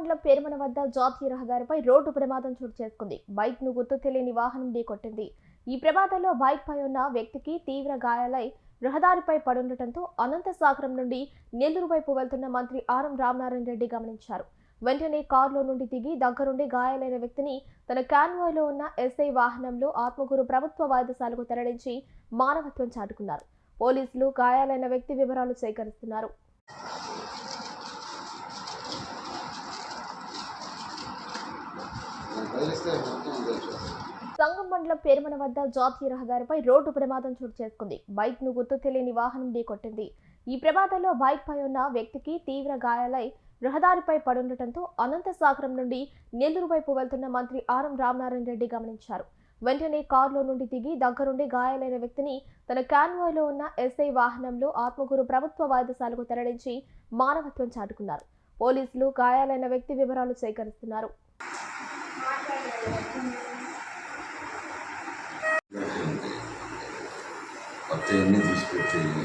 మండలం పేరుమన వద్ద జాతీయ రహదారిపై రోడ్డు ప్రమాదం చోటు చేసుకుంది. బైక్ను గుర్తు తెలియని వాహనం ఢీకొట్టింది. ఈ ప్రమాదంలో బైక్ పై ఉన్న వ్యక్తికి తీవ్ర గాయాలై రహదారిపై పడుండటంతో అనంతసాగరం నుండి నెల్లూరు వైపు వెళ్తున్న మంత్రి ఆరం రామనారాయణ రెడ్డి గమనించారు. వెంటనే కారులో నుండి దిగి దగ్గరుండి గాయాలైన వ్యక్తిని తన కాన్వాయ్లో ఉన్న ఎస్ఐ వాహనంలో ఆత్మకూరు ప్రభుత్వ వైద్యశాలకు తరలించి మానవత్వం చాటుకున్నారు. పోలీసులు గాయాలైన వ్యక్తి వివరాలు సేకరిస్తున్నారు. సంగం మండలం పేరుమన వద్ద జాతీయ రహదారిపై రోడ్డు ప్రమాదం చోటు చేసుకుంది. బైక్ను గుర్తు తెలియని వాహనం ఢీకొట్టింది. ఈ ప్రమాదంలో బైక్ పై ఉన్న వ్యక్తికి తీవ్ర గాయాలై రహదారిపై పడుండటంతో అనంతసాగరం నుండి నెల్లూరు వైపు వెళ్తున్న మంత్రి ఆరం రామనారాయణ రెడ్డి గమనించారు. వెంటనే కారులో నుండి దిగి దగ్గరుండి గాయాలైన వ్యక్తిని తన కాన్వాయ్లో ఉన్న ఎస్ఐ వాహనంలో ఆత్మకూరు ప్రభుత్వ వైద్యశాలకు తరలించి మానవత్వం చాటుకున్నారు. పోలీసులు గాయాలైన వ్యక్తి వివరాలు సేకరిస్తున్నారు. కొత్త ఎన్ని తీసుకొచ్చేది